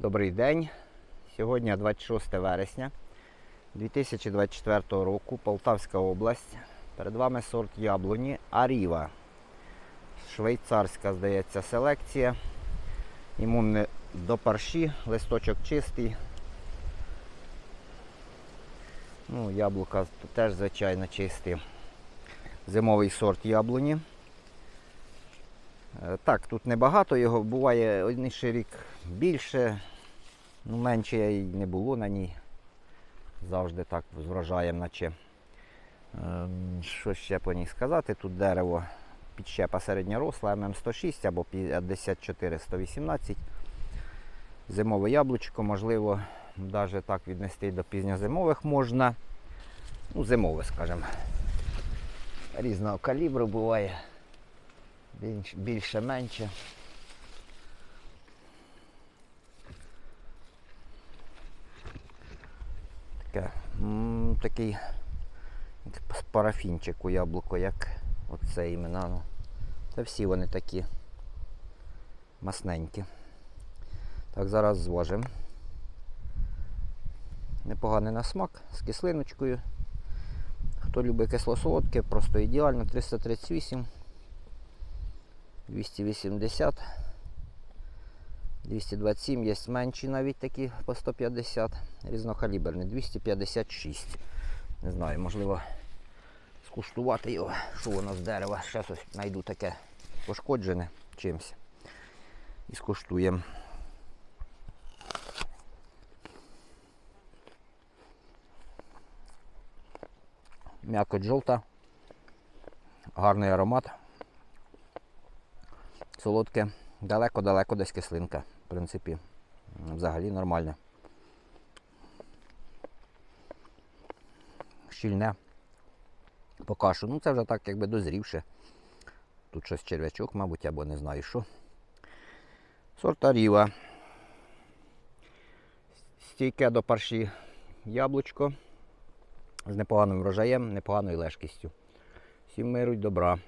Добрий день. Сьогодні 26 вересня 2024 року, Полтавська область. Перед вами сорт яблуні Аріва. Швейцарська, здається, селекція. Імунне до парші, листочок чистий. Ну, яблука теж, звичайно, чисті. Зимовий сорт яблуні. Е, Так, тут небагато його, буває один ще рік більше, ну менше й не було на ній. Завжди так з врожаєм, наче. Ем, Що ще по ній сказати? Тут дерево підщепа середньоросла ММ106 або 54-118. Зимове яблучко, можливо, навіть так віднести до пізньозимових можна. Ну, зимове, скажімо. Різного калібру буває. Більш- Більше менше. Таке, м, такий як з парафінчику яблуко, як оце імена. Ну, Та всі вони такі масненькі. Так, зараз зважимо. Непоганий на смак з кислиночкою. Хто любить кисло-солодке, просто ідеально 338. 280, 227, є менші навіть такі по 150, різнокаліберні, 256. Не знаю, можливо скуштувати його, що воно з дерева. Ще щось знайду таке пошкоджене чимось. І скуштуємо. М'якоть жовта, гарний аромат солодке, далеко-далеко десь кислинка. В принципі, взагалі нормальне. Щільне по кашу. Ну це вже так якби дозрівше. Тут щось черв'ячок, мабуть, або не знаю що. Сорт Аріва. Стійке до парші яблучко з непоганим врожаєм, непоганою лежкістю. Всім миру й добра.